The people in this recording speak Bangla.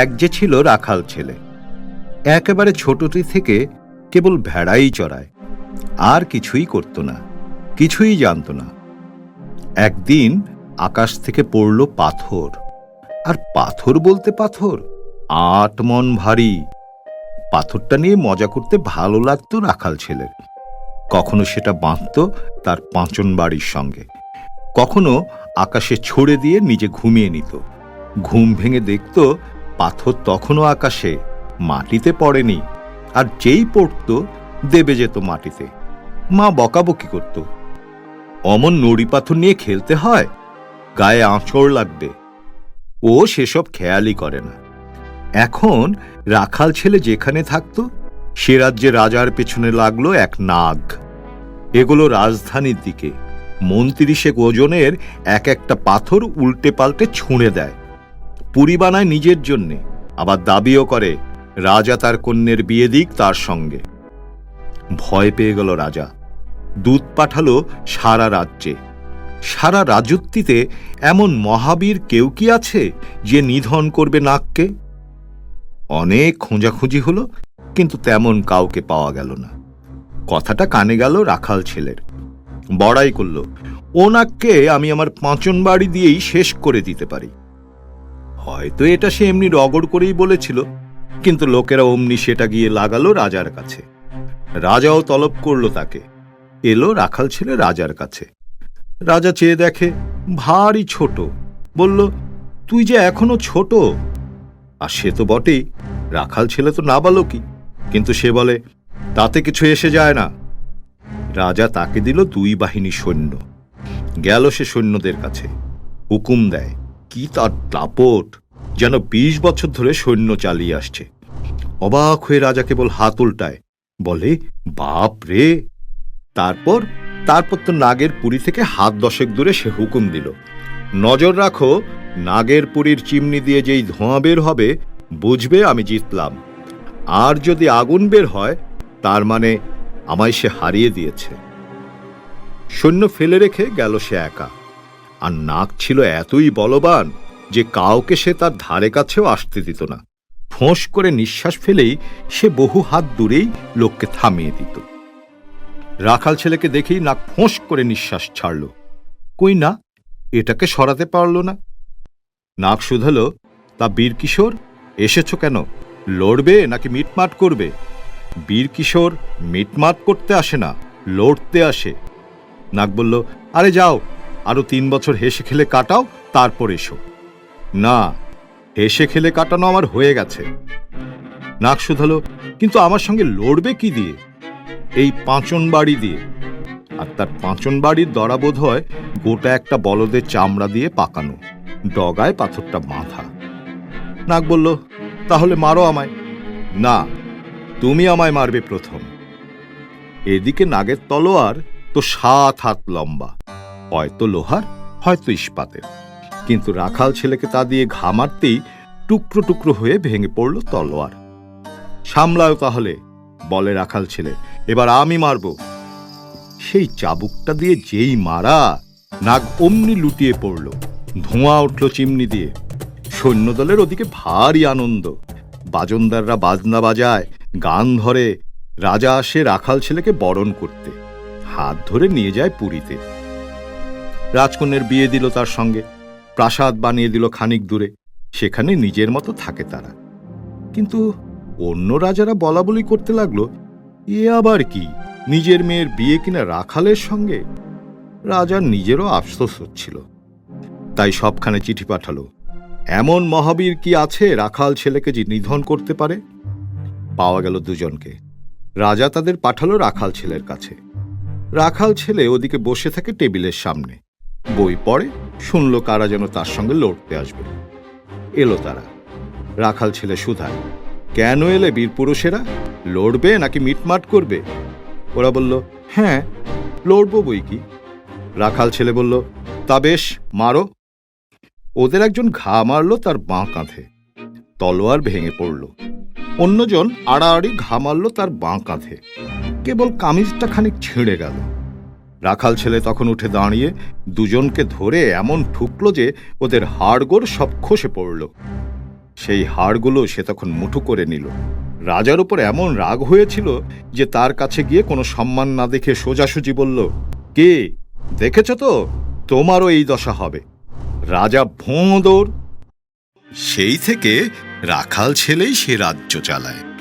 এক যে ছিল রাখাল ছেলে, একেবারে ছোটটি থেকে কেবল ভেড়াই চড়ায়, আর কিছুই করত না, কিছুই জানত না। একদিন আকাশ থেকে পড়ল পাথর, আর পাথর বলতে পাথর, আট মন ভারী। পাথরটা নিয়ে মজা করতে ভালো লাগতো রাখাল ছেলের। কখনো সেটা বাঁধত তার পাঁচন বাড়ির সঙ্গে, কখনো আকাশে ছড়ে দিয়ে নিজে ঘুমিয়ে নিত। ঘুম ভেঙে দেখত পাথর তখনও আকাশে, মাটিতে পড়েনি। আর যেই পড়ত, দেবে যেত মাটিতে। মা বকাবকি করত। অমন নড়ি পাথর নিয়ে খেলতে হয়? গায়ে আঁচড় লাগবে। ও সেসব খেয়ালই করে না। এখন রাখাল ছেলে যেখানে থাকত, সে রাজ্যে রাজার পেছনে লাগল এক নাগ। এগুলো রাজধানীর দিকে। মন্ত্রিশেক ওজনের এক একটা পাথর উল্টে পাল্টে ছুঁড়ে দেয়। পুরী বানায় নিজের জন্যে, আবার দাবিও করে, রাজা তার কন্যের বিয়ে দিক তার সঙ্গে। ভয় পেয়ে গেল রাজা। দূত পাঠালো সারা রাজ্যে। সারা রাজত্বিতে এমন মহাবীর কেউ কি আছে যে নিধন করবে নাককে? অনেক খোঁজাখুঁজি হলো, কিন্তু তেমন কাউকে পাওয়া গেল না। কথাটা কানে গেল রাখাল ছেলের। বড়াই করল ও নাককে আমি আমার পাঁচন বাড়ি দিয়েই শেষ করে দিতে পারি। হয়তো এটা সে এমনি রগড় করেই বলেছিল, কিন্তু লোকেরা অমনি সেটা গিয়ে লাগালো রাজার কাছে। রাজাও তলব করল তাকে। এলো রাখাল ছেলে রাজার কাছে। রাজা চেয়ে দেখে, ভারী ছোট। বলল, তুই যে এখনও ছোট? আর সে তো বটেই। রাখাল ছেলে তো নাবালকই। কিন্তু সে বলে, তাতে কিছু এসে যায় না। রাজা তাকে দিল দুই বাহিনী সৈন্য। গেল সে সৈন্যদের কাছে। হুকুম দেয় কি তার দাপট? যেন বিশ বছর ধরে সৈন্য চালিয়ে আসছে। অবাক হয়ে রাজা কেবল হাত উল্টায়, বলে, বাপ রে! তারপর তারপর তো নাগের পুরী থেকে হাত দশেক দূরে সে হুকুম দিল। নজর রাখো, নাগের পুরীর চিমনি দিয়ে যেই ধোঁয়া বের হবে, বুঝবে আমি জিতলাম। আর যদি আগুন বের হয়, তার মানে আমায় সে হারিয়ে দিয়েছে। সৈন্য ফেলে রেখে গেল সে একা। আর নাক ছিল এতই বলবান যে কাউকে সে তার ধারে কাছেও আসতে দিত না। ফোঁস করে নিঃশ্বাস ফেলেই সে বহু হাত দূরেই লোককে থামিয়ে দিত। রাখাল ছেলেকে দেখেই নাক ফোঁস করে নিঃশ্বাস ছাড়ল। কই না, এটাকে সরাতে পারল না। নাক শুধাল, তা বীর কিশোর এসেছ কেন? লড়বে নাকি মিটমাট করবে? বীর কিশোর মিটমাট করতে আসে না, লড়তে আসে। নাক বলল, আরে যাও আরও তিন বছর হেসে খেলে কাটাও, তারপর এসো। না, হেসে খেলে কাটানো আমার হয়ে গেছে। নাক শুধালো, কিন্তু আমার সঙ্গে লড়বে কি দিয়ে? এই পাঁচন বাড়ি দিয়ে। আর তার পাঁচন বাড়ির দরা বোধ হয় গোটা একটা বলদের চামড়া দিয়ে পাকানো, ডগায় পাথরটা বাঁধা। নাক বলল, তাহলে মারো আমায়। না, তুমি আমায় মারবে প্রথম। এদিকে নাগের তলোয়ার তো সাত হাত লম্বা। হয়তো লোহার, হয়তো ইস্পাতের। কিন্তু রাখাল ছেলেকে তা দিয়ে ঘা মারতেই টুকরো টুকরো হয়ে ভেঙে পড়ল তলোয়ার। সামলাও তাহলে, বলে রাখাল ছেলে, এবার আমি মারব। সেই চাবুকটা দিয়ে যেই মারা নাগ অমনি লুটিয়ে পড়ল, ধোঁয়া উঠল চিমনি দিয়ে। সৈন্যদলের ওদিকে ভারী আনন্দ। বাজনদাররা বাজনা বাজায়, গান ধরে। রাজা আসে রাখাল ছেলেকে বরণ করতে। হাত ধরে নিয়ে যায় পুরীতে। রাজকন্যের বিয়ে দিল তার সঙ্গে। প্রাসাদ বানিয়ে দিল খানিক দূরে। সেখানে নিজের মতো থাকে তারা। কিন্তু অন্য রাজারা বলা বলি করতে লাগল, এ আবার কি? নিজের মেয়ের বিয়ে কিনা রাখালের সঙ্গে? রাজার নিজেরও আফসোস হচ্ছিল। তাই সবখানে চিঠি পাঠালো, এমন মহাবীর কি আছে রাখাল ছেলেকে যে নিধন করতে পারে? পাওয়া গেল দুজনকে। রাজা তাদের পাঠালো রাখাল ছেলের কাছে। রাখাল ছেলে ওদিকে বসে থাকে টেবিলের সামনে। বই পড়ে, শুনল কারা যেন তার সঙ্গে লড়তে আসবে। এলো তারা। রাখাল ছেলে সুধায় কেন এলে বীর পুরুষেরা? লড়বে নাকি মিটমাট করবে? ওরা বলল হ্যাঁ লড়বো বই কি? রাখাল ছেলে বলল, তা বেশ, মারো। ওদের একজন ঘা মারল তার বাঁ কাঁধে। তলোয়ার ভেঙে পড়ল। অন্যজন আড়াআড়ি ঘা মারল তার বাঁ কাঁধে। কেবল কামিজটা খানিক ছিঁড়ে গেল। রাখাল ছেলে তখন উঠে দাঁড়িয়ে দুজনকে ধরে এমন ঠুকলো যে ওদের হাড়গোড় সব খসে পড়ল। সেই হাড়গুলো সে তখন মুঠো করে নিল। রাজার উপর এমন রাগ হয়েছিল যে তার কাছে গিয়ে কোনো সম্মান না দেখে সোজাসুজি বলল, কে? দেখেছ তো? তোমারও এই দশা হবে। রাজা ভোঁ সেই থেকে রাখাল ছেলেই সে রাজ্য চালায়।